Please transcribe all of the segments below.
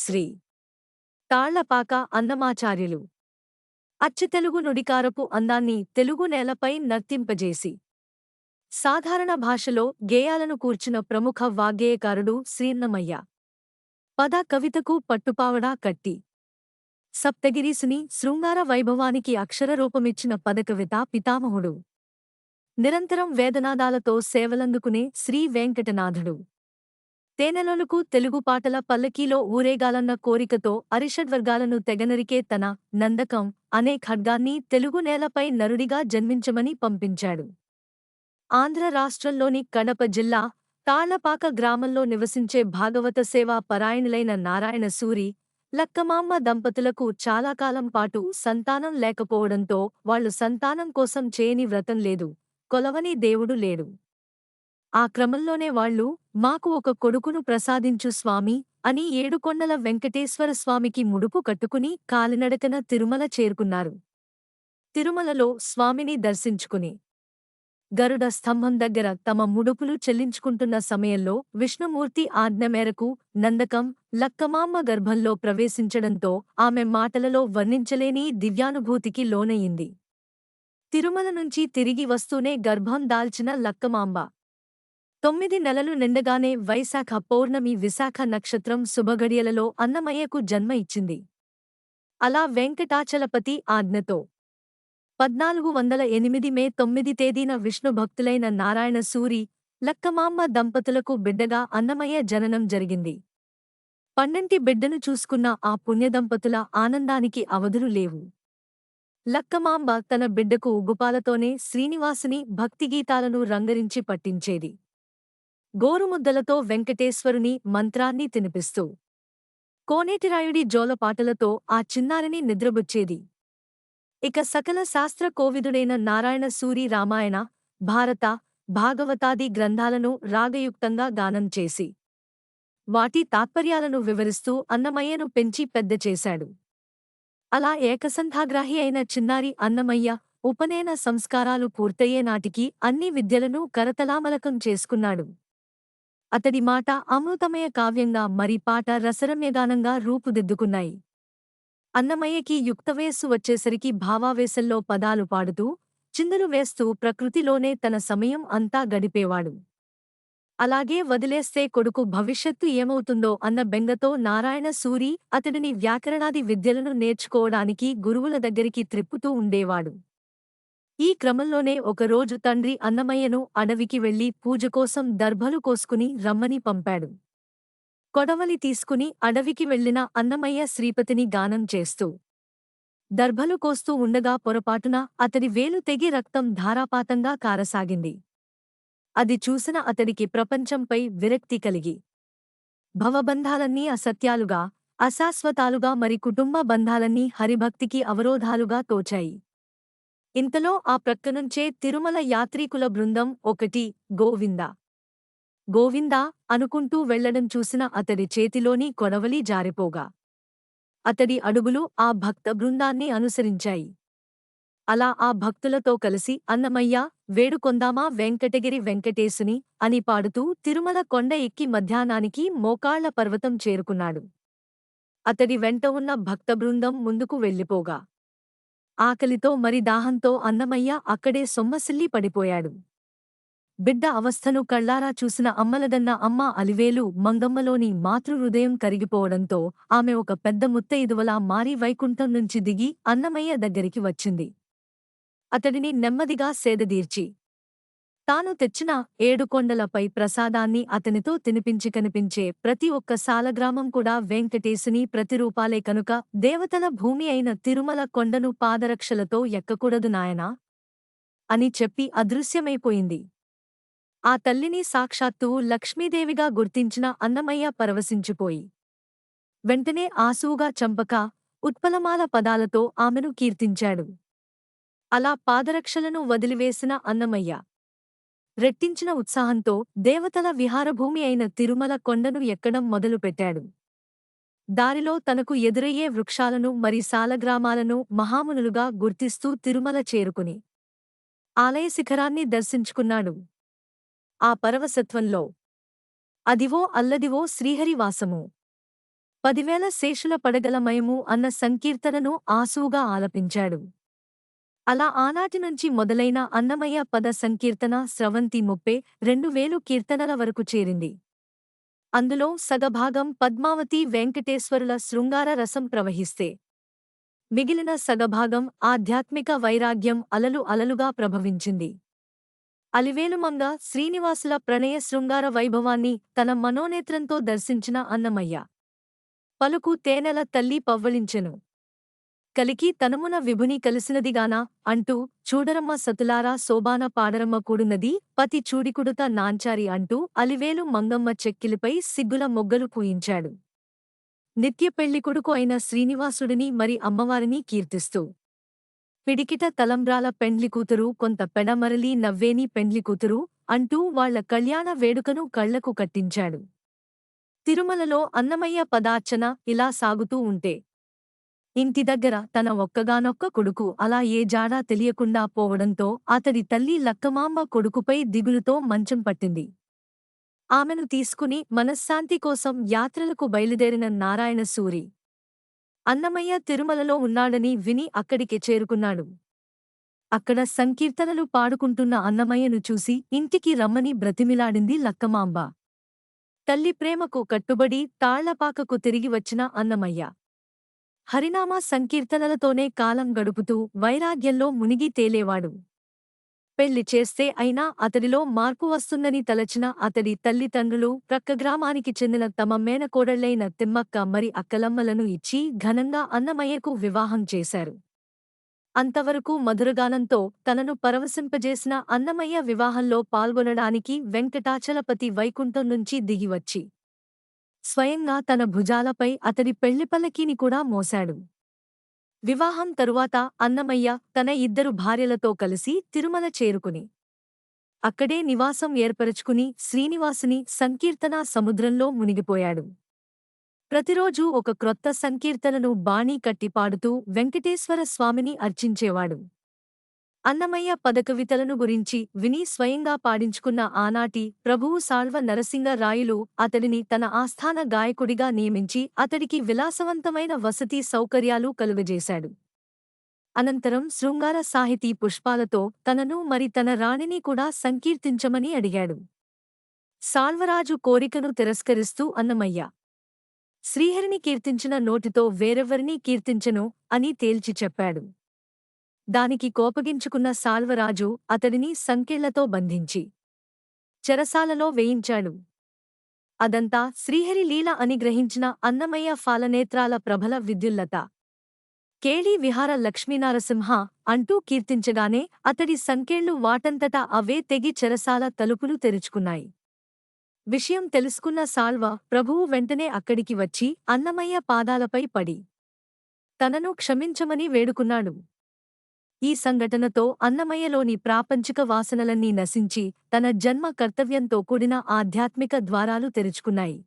శ్రీ. తాళ్ళపాక అన్నమాచార్యులు. అచ్చతెలుగు నుడికారపు అందాన్ని తెలుగు నేలపై నర్తింపజేసి. సాధారణ భాషలో గేయాలను కూర్చిన ప్రముఖ వాగ్గేయకారుడు శ్రీన్నమయ్య. పద కవితకు పట్టుపావడా కట్టి. సప్తగిరీసుని శృంగార వైభవానికి అక్షరరూపమిచ్చిన పదకవిత పితామహుడు. నిరంతరం వేదనాదాలతో సేవలందుకునే శ్రీ వెంకటనాథుడు. తేనెలొలుకు తెలుగు పాటల పల్లకీలో ఊరేగాలన్న కోరికతో అరిషడ్వర్గాలను తెగనరికే తన నందకం అనే ఖడ్గాన్ని తెలుగు నేలపై నరుడిగా జన్మించమని పంపించాడు. ఆంధ్ర రాష్ట్రంలోని కడప జిల్లా తాళ్ళపాక గ్రామంలో నివసించే భాగవత సేవా పరాయణులైన నారాయణ సూరి లక్కమామ్మ దంపతులకు చాలా కాలం పాటు సంతానం లేకపోవడంతో వాళ్ళు సంతానం కోసం చేయని వ్రతం లేదు కొలవని దేవుడు లేడు. ఆ క్రమంలోనే వాళ్ళు మాకు ఒక కొడుకును ప్రసాదించు స్వామి అని ఏడుకొండల వెంకటేశ్వర స్వామికి ముడుపు కట్టుకుని కాలినడకన తిరుమల చేరుకున్నారు. తిరుమలలో స్వామిని దర్శించుకుని గరుడ స్తంభం దగ్గర తమ ముడుపులు చెల్లించుకుంటున్న సమయంలో విష్ణుమూర్తి ఆజ్ఞ మేరకు నందకం లక్కమామ్మ గర్భంలో ప్రవేశించడంతో ఆమె మాటలలో వర్ణించలేని దివ్యానుభూతికి లోనయింది. తిరుమల నుంచి తిరిగి వస్తూనే గర్భం దాల్చిన లక్కమాంబ తొమ్మిది నెలలు నిండగానే వైశాఖ పౌర్ణమి విశాఖ నక్షత్రం శుభగడియలలో అన్నమయ్యకు జన్మ ఇచ్చింది. అలా వెంకటాచలపతి ఆజ్ఞతో పద్నాలుగు వందల ఎనిమిది మే తొమ్మిది తేదీన విష్ణుభక్తులైన నారాయణ సూరి లక్కమామ్మ దంపతులకు బిడ్డగా అన్నమయ్య జననం జరిగింది. పన్నెంటి బిడ్డను చూసుకున్న ఆ పుణ్యదంపతుల ఆనందానికి అవధులు లేవు. లక్కమాంబ తన బిడ్డకు ఉగుపాలతోనే శ్రీనివాసుని భక్తిగీతాలను రంగరించి పట్టించేది. గోరుముద్దలతో వెంకటేశ్వరుని మంత్రాన్ని తినిపిస్తూ. కోనేటిరాయుడి జోలపాటలతో ఆ చిన్నారిని నిద్రబుచ్చేది. ఇక సకల శాస్త్ర కోవిదుడైన నారాయణ సూరి రామాయణ భారత భాగవతాది గ్రంథాలను రాగయుక్తంగా గానం చేసి వాటి తాత్పర్యాలను వివరిస్తూ అన్నమయ్యను పెంచి పెద్ద చేశాడు. అలా ఏకసంధాగ్రాహి అయిన చిన్నారి అన్నమయ్య ఉపనయన సంస్కారాలు పూర్తయ్యే నాటికి అన్ని విద్యలను కరతలామలకం చేసుకున్నాడు. అతడి మాట అమృతమయ కావ్యంగా మరి పాట రసరమ్యగానంగా రూపుదిద్దుకున్నాయి. అన్నమయ్యకి యుక్తవయస్సు వచ్చేసరికి భావావేశంలో పదాలు పాడుతూ చిందులు వేస్తూ ప్రకృతిలోనే తన సమయం అంతా గడిపేవాడు. అలాగే వదిలేస్తే కొడుకు భవిష్యత్తు ఏమవుతుందో అన్న బెంగతో నారాయణ సూరి అతడిని వ్యాకరణాది విద్యలను నేర్చుకోవడానికి గురువుల దగ్గరికి త్రిప్పుతూ ఉండేవాడు. ఈ క్రమంలోనే ఒకరోజు తండ్రి అన్నమయ్యను అడవికి వెళ్ళి పూజకోసం దర్భలు కోసుకుని రమ్మని పంపాడు. కొడవలి తీసుకుని అడవికి వెళ్ళిన అన్నమయ్య శ్రీపతిని గానం చేస్తూ దర్భలు కోస్తూ ఉండగా పొరపాటున అతడి వేలు తెగి రక్తం ధారాపాతంగా కారసాగింది. అది చూసిన అతడికి ప్రపంచంపై విరక్తి కలిగి భవబంధాలన్నీ అసత్యాలుగా అశాశ్వతాలుగా మరి కుటుంబ బంధాలన్నీ హరిభక్తికి అవరోధాలుగా తోచాయి. ఇంతలో ఆ ప్రక్కనుంచే తిరుమల యాత్రీకుల బృందం ఒకటి గోవింద. గోవిందా అనుకుంటూ వెళ్ళడం చూసిన అతడి చేతిలోని కొనవలి జారిపోగా. అతడి అడుగులు ఆ భక్త బృందాన్ని అనుసరించాయి. అలా ఆ భక్తులతో కలిసి అన్నమయ్య వేడుకొందామా వెంకటగిరి వెంకటేశుని? అని పాడుతూ తిరుమల కొండ ఎక్కి మధ్యాహ్నానికి మోకాళ్ళ పర్వతం చేరుకున్నాడు. అతడి వెంట ఉన్న భక్తబృందం ముందుకు వెళ్ళిపోగా. ఆకలితో మరి దాహంతో అన్నమయ్య అక్కడే సొమ్మసిల్లి పడిపోయాడు. బిడ్డ అవస్థను కళ్ళారా చూసిన అమ్మలదన్న అమ్మ అలివేలు మంగమ్మలోని మాతృహృదయం కరిగిపోవడంతో ఆమె ఒక పెద్ద ముత్తయిదువలా మారి వైకుంఠం నుంచి దిగి అన్నమయ్య దగ్గరికి వచ్చింది. అతడిని నెమ్మదిగా సేదదీర్చి తాను తెచ్చిన ఏడుకొండలపై ప్రసాదాన్ని అతనితో తినిపించి కనిపించే ప్రతి ఒక్క సాలగ్రామం కూడా వెంకటేశుని ప్రతిరూపాలే కనుక దేవతల భూమి అయిన తిరుమల కొండను పాదరక్షలతో ఎక్కకూడదు నాయనా! అని చెప్పి అదృశ్యమైపోయింది. ఆ తల్లిని సాక్షాత్తు లక్ష్మీదేవిగా గుర్తించిన అన్నమయ్య పరవశించిపోయి. వెంటనే ఆసూగా చంపక ఉత్పలమాల పదాలతో ఆమెను కీర్తించాడు. అలా పాదరక్షలను వదిలివేసిన అన్నమయ్య రెట్టించిన ఉత్సాహంతో దేవతల విహారభూమి అయిన తిరుమల కొండను ఎక్కడం మొదలుపెట్టాడు. దారిలో తనకు ఎదురయ్యే వృక్షాలను మరి సాలగ్రామాలను మహామునులుగా గుర్తిస్తూ తిరుమల చేరుకుని ఆలయ శిఖరాన్ని దర్శించుకున్నాడు. ఆ పరవసత్వంలో అదివో అల్లదివో శ్రీహరివాసము. పదివేల శేషుల పడగలమయము అన్న సంకీర్తనను ఆసువుగా ఆలపించాడు. అలా ఆనాటి నుంచి మొదలైన అన్నమయ్య పద సంకీర్తన స్రవంతి ముప్పే రెండు వేలు కీర్తనల వరకు చేరింది. అందులో సగభాగం పద్మావతి వెంకటేశ్వరుల శృంగార రసం ప్రవహిస్తే. మిగిలిన సగభాగం ఆధ్యాత్మిక వైరాగ్యం అలలు అలలుగా ప్రభవించింది. అలివేలుమంగ శ్రీనివాసుల ప్రణయ శృంగార వైభవాన్ని తన మనోనేత్రంతో దర్శించిన అన్నమయ్య. పలుకు తేనెల తల్లి పవ్వళించెను. కలికి తనమున విభుని కలిసినదిగానా? అంటూ చూడరమ్మ సతులారా శోభాన పాడరమ్మ కూడున్నది పతి చూడికుడుత నాంచారి అంటూ అలివేలు మంగమ్మ చెక్కిలిపై సిగ్గుల మొగ్గలు పూయించాడు. నిత్య పెళ్ళికొడుకు అయిన శ్రీనివాసుడిని మరి అమ్మవారిని కీర్తిస్తూ. పిడికిట తలంబ్రాల పెండ్లి కూతురు కొంత పెడమరలి నవ్వేని పెండ్లి కూతురు అంటూ వాళ్ళ కళ్యాణ వేడుకను కళ్ళకు కట్టించాడు. తిరుమలలో అన్నమయ్య పదార్చన ఇలా సాగుతూ ఉంటే ఇంటి దగ్గర తన ఒక్కగానొక్క కొడుకు అలా ఏ జాడా తెలియకుండా పోవడంతో అతడి తల్లి లక్కమాంబ కొడుకుపై దిగులుతో మంచం పట్టింది. ఆమెను తీసుకుని మనశ్శాంతి కోసం యాత్రలకు బయలుదేరిన నారాయణ సూరి అన్నమయ్య తిరుమలలో ఉన్నాడని విని అక్కడికి చేరుకున్నాడు. అక్కడ సంకీర్తనలు పాడుకుంటున్న అన్నమయ్యను చూసి ఇంటికి రమ్మని బ్రతిమిలాడింది లక్కమాంబ. తల్లి ప్రేమకు కట్టుబడి తాళ్ళపాకకు తిరిగి వచ్చిన అన్నమయ్య హరినామ సంకీర్తనలతోనే కాలం గడుపుతూ వైరాగ్యంలో మునిగి తేలేవాడు. పెళ్ళి చేస్తే అయినా అతడిలో మార్పు వస్తుందని తలచిన అతడి తల్లిదండ్రులు ప్రక్కగ్రామానికి చెందిన తమ మేనకోడళ్ళైన తిమ్మక్క మరి అక్కలమ్మలను ఇచ్చి ఘనంగా అన్నమయ్యకు వివాహం చేశారు. అంతవరకు మధురగానంతో తనను పరవశింపజేసిన అన్నమయ్య వివాహంలో పాల్గొనడానికి వెంకటాచలపతి వైకుంఠం నుంచి దిగివచ్చి స్వయంగా తన భుజాలపై అతడి పెళ్ళిపల్లకీని కూడా మోశాడు. వివాహం తరువాత అన్నమయ్య తన ఇద్దరు భార్యలతో కలిసి తిరుమల చేరుకుని అక్కడే నివాసం ఏర్పరచుకుని శ్రీనివాసుని సంకీర్తనా సముద్రంలో మునిగిపోయాడు. ప్రతిరోజూ ఒక క్రొత్త సంకీర్తనను బాణీ కట్టి పాడుతూ వెంకటేశ్వర స్వామిని అర్చించేవాడు. అన్నమయ్య పదకవితలను గురించి విని స్వయంగా పాడించుకున్న ఆనాటి ప్రభువు సాల్వ నరసింగ రాయులు అతడిని తన ఆస్థాన గాయకుడిగా నియమించి అతడికి విలాసవంతమైన వసతి సౌకర్యాలు కలుగజేశాడు. అనంతరం శృంగార సాహితీ పుష్పాలతో తనను మరి తన రాణిని కూడా సంకీర్తించమని అడిగాడు. సాల్వరాజు కోరికను తిరస్కరిస్తూ అన్నమయ్య శ్రీహరిని కీర్తించిన నోటితో వేరెవ్వరినీ కీర్తించను అని తేల్చి చెప్పాడు. దానికి కోపగించుకున్న సాల్వరాజు అతడిని సంకెళ్ళతో బంధించి చెరసాలలో వేయించాడు. అదంతా శ్రీహరి లీల అని గ్రహించిన అన్నమయ్య ఫాలనేత్రాల ప్రభల విద్యుల్లత. కేళీ విహార లక్ష్మీనారసింహ అంటూ కీర్తించగానే అతడి సంకేళ్ళు వాటంతటా అవే తెగి చెరసాల తలుపులు తెరుచుకున్నాయి. విషయం తెలుసుకున్న సాల్వ ప్రభువు వెంటనే అక్కడికి వచ్చి అన్నమయ్య పాదాలపై పడి తనను క్షమించమని వేడుకున్నాడు. ఈ సంఘటనతో అన్నమయ్యలోని ప్రాపంచిక వాసనలన్నీ నశించి తన జన్మ కర్తవ్యంతో కూడిన ఆధ్యాత్మిక ద్వారాలు తెరుచుకున్నాయి.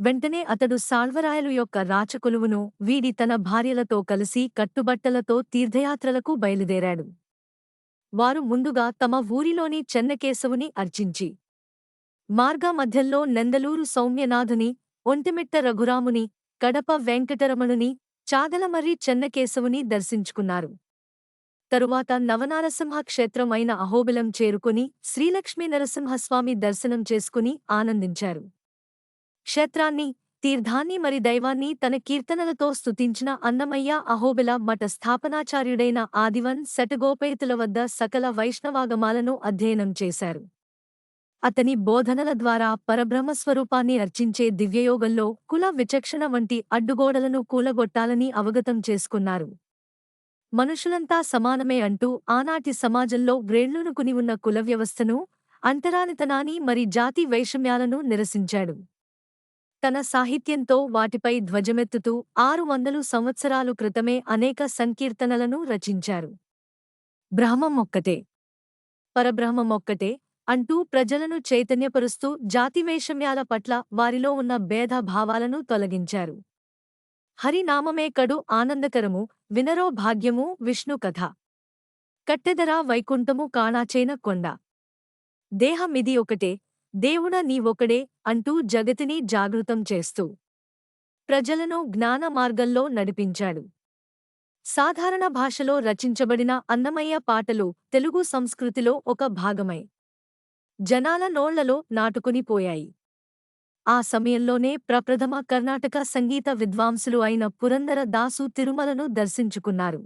వెంటనే అతడు సాళ్వరాయలు యొక్క రాచకొలువును వీడి తన భార్యలతో కలిసి కట్టుబట్టలతో తీర్థయాత్రలకు బయలుదేరాడు. వారు ముందుగా తమ ఊరిలోని చెన్నకేశవుని అర్చించి మార్గమధ్యంలో నందలూరు సౌమ్యనాథుని ఒంటిమిట్ట రఘురాముని కడప వెంకటరమణుని చాగలమర్రి చెన్నకేశవుని దర్శించుకున్నారు. తరువాత నవనారసింహ క్షేత్రం అయిన అహోబిలం చేరుకుని శ్రీలక్ష్మీ నరసింహస్వామి దర్శనం చేసుకుని ఆనందించారు. క్షేత్రాన్ని తీర్థాన్ని మరి దైవాన్ని తన కీర్తనలతో స్తుతించిన అన్నమయ్య అహోబిల మఠ స్థాపనాచార్యుడైన ఆదివన్ శటగోపేతుల వద్ద సకల వైష్ణవాగమాలను అధ్యయనం చేశారు. అతని బోధనల ద్వారా పరబ్రహ్మస్వరూపాన్ని అర్చించే దివ్యయోగంలో కుల విచక్షణ వంటి అడ్డుగోడలను కూలగొట్టాలని అవగతం చేసుకున్నారు. మనుషులంతా సమానమే అంటూ ఆనాటి సమాజంలో వ్రేళ్ళునుకుని ఉన్న కుల వ్యవస్థను అంటరానితనాన్ని మరి జాతి వైషమ్యాలను నిరసించాడు. తన సాహిత్యంతో వాటిపై ధ్వజమెత్తుతూ ఆరు వందలు సంవత్సరాలు క్రితమే అనేక సంకీర్తనలను రచించారు. బ్రహ్మమొక్కటే పరబ్రహ్మమొక్కటే అంటూ ప్రజలను చైతన్యపరుస్తూ జాతివైషమ్యాల పట్ల వారిలో ఉన్న భేదభావాలను తొలగించారు. హరినామమే కడు ఆనందకరము వినరో భాగ్యము విష్ణు కథ. కట్టెదరా వైకుంఠము కాణాచేన కొండ. దేహమిది ఒకటే దేవుడ నీవొకడే అంటూ జగతిని జాగృతం చేస్తూ. ప్రజలను జ్ఞాన మార్గంలో నడిపించాడు. సాధారణ భాషలో రచించబడిన అన్నమయ్య పాటలు తెలుగు సంస్కృతిలో ఒక భాగమై. జనాల నోళ్ళలో నాటుకుని పోయాయి. ఆ సమయంలోనే ప్రప్రథమ కర్ణాటక సంగీత విద్వాంసులు అయిన పురందర దాసు తిరుమలను దర్శించుకున్నారు.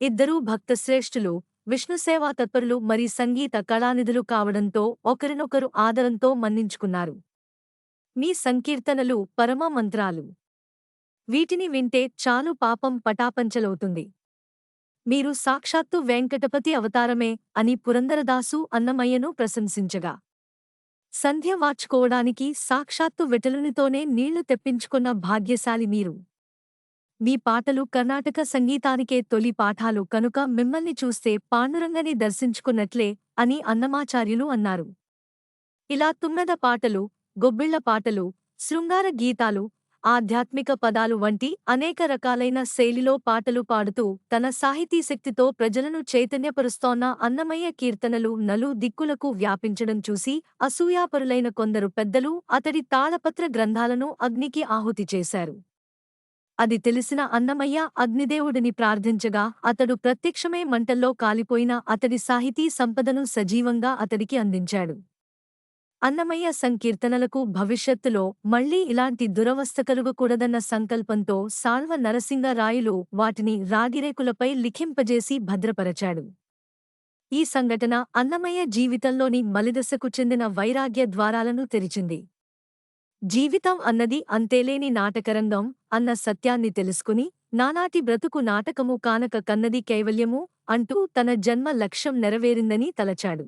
ఇద్దరూ భక్తశ్రేష్ఠులు విష్ణుసేవా తత్పరులు మరి సంగీత కళానిధులు కావడంతో ఒకరినొకరు ఆదరంతో మన్నించుకున్నారు. మీ సంకీర్తనలు పరమ మంత్రాలు. వీటిని వింటే చాలు పాపం పటాపంచలవుతుంది. మీరు సాక్షాత్తు వెంకటపతి అవతారమే అని పురందరదాసు అన్నమయ్యను ప్రశంసించగా. సంధ్య వార్చుకోవడానికి సాక్షాత్తు విటలునితోనే నీళ్ళు తెప్పించుకున్న భాగ్యశాలి మీరు. మీ పాటలు కర్ణాటక సంగీతానికే తొలి పాఠాలు కనుక మిమ్మల్ని చూస్తే పాండురంగని దర్శించుకున్నట్లే అని అన్నమాచార్యులు అన్నారు. ఇలా తుమ్మెద పాటలు గొబ్బిళ్ళ పాటలు శృంగార గీతాలు ఆధ్యాత్మిక పదాలు వంటి అనేక రకాలైన శైలిలో పాటలు పాడుతూ తన సాహితీ శక్తితో ప్రజలను చైతన్యపరుస్తోన్న అన్నమయ్య కీర్తనలు నలు దిక్కులకు వ్యాపించడం చూసి అసూయాపరులైన కొందరు పెద్దలు అతడి తాళపత్ర గ్రంథాలను అగ్నికి ఆహుతి చేశారు. అది తెలిసిన అన్నమయ్య అగ్నిదేవుడిని ప్రార్థించగా అతడు ప్రత్యక్షమే మంటల్లో కాలిపోయిన అతడి సాహితీ సంపదను సజీవంగా అతడికి అందించాడు. అన్నమయ్య సంకీర్తనలకు భవిష్యత్తులో మళ్ళీ ఇలాంటి దురవస్థ కలుగకూడదన్న సంకల్పంతో సాల్వ నరసింగరాయులు వాటిని రాగిరేకులపై లిఖింపజేసి భద్రపరచాడు. ఈ సంఘటన అన్నమయ్య జీవితంలోని మలిదశకు చెందిన వైరాగ్య ద్వారాలను తెరిచింది. జీవితం అన్నది అంతేలేని నాటకరంగం అన్న సత్యాన్ని తెలుసుకుని నానాటి బ్రతుకు నాటకము కానక కన్నది కైవల్యము అంటూ తన జన్మ లక్ష్యం నెరవేరిందని తలచాడు.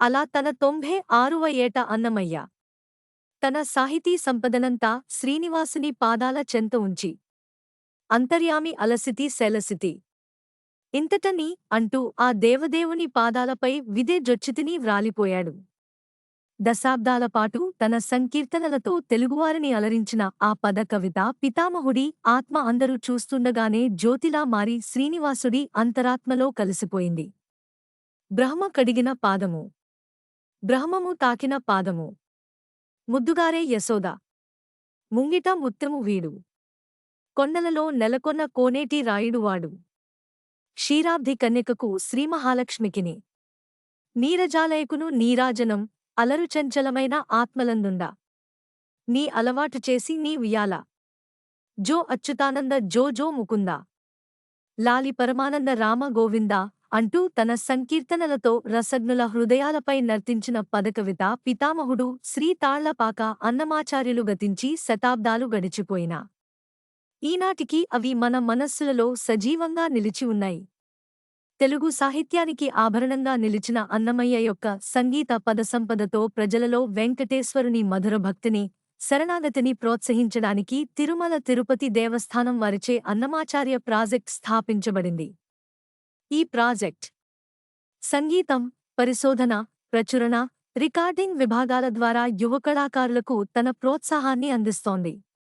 అలా తన తొంభై ఆరువ ఏట అన్నమయ్య. తన సాహితీ సంపదనంతా శ్రీనివాసుని పాదాల చెంత ఉంచి అంతర్యామి అలసితి శైలసితి. ఇంతటని అంటూ ఆ దేవదేవుని పాదాలపై విదే జొచ్చితిని వ్రాలిపోయాడు. దశాబ్దాలపాటు తన సంకీర్తనలతో తెలుగువారిని అలరించిన ఆ పద కవిత పితామహుడి ఆత్మ అందరూ చూస్తుండగానే జ్యోతిలా మారి శ్రీనివాసుడి అంతరాత్మలో కలిసిపోయింది. బ్రహ్మ కడిగిన పాదము. బ్రహ్మము తాకిన పాదము. ముద్దుగారే యశోద. ముంగిట ముత్తము వీడు. కొండలలో నెలకొన్న కోనేటి రాయుడువాడు క్షీరాబ్ధి కన్యకకు శ్రీమహాలక్ష్మికిని నీరజాలయకును నీరాజనం అలరుచంచలమైన ఆత్మలందుండా. నీ అలవాటు చేసి నీ ఉయ్యాల. జో అచ్యుతానంద జో జో ముకుంద. లాలి పరమానంద రామ గోవిందా. అంటూ తన సంకీర్తనలతో రసజ్ఞుల హృదయాలపై నర్తించిన పదకవిత పితామహుడు శ్రీ తాళ్ళపాక అన్నమాచార్యులు గతించి శతాబ్దాలు గడిచిపోయినా. ఈనాటికి అవి మన మనస్సులలో సజీవంగా నిలిచి ఉన్నాయి. తెలుగు సాహిత్యానికి ఆభరణంగా నిలిచిన అన్నమయ్య యొక్క సంగీత పదసంపదతో ప్రజలలో వెంకటేశ్వరుని మధుర భక్తిని శరణాగతిని ప్రోత్సహించడానికి తిరుమల తిరుపతి దేవస్థానం వారిచే అన్నమాచార్య ప్రాజెక్ట్ స్థాపించబడింది. ఈ ప్రాజెక్ట్. సంగీతం పరిశోధన ప్రచురణ రికార్డింగ్ విభాగాల ద్వారా యువ కళాకారులకు తన ప్రోత్సాహాన్ని అందిస్తోంది.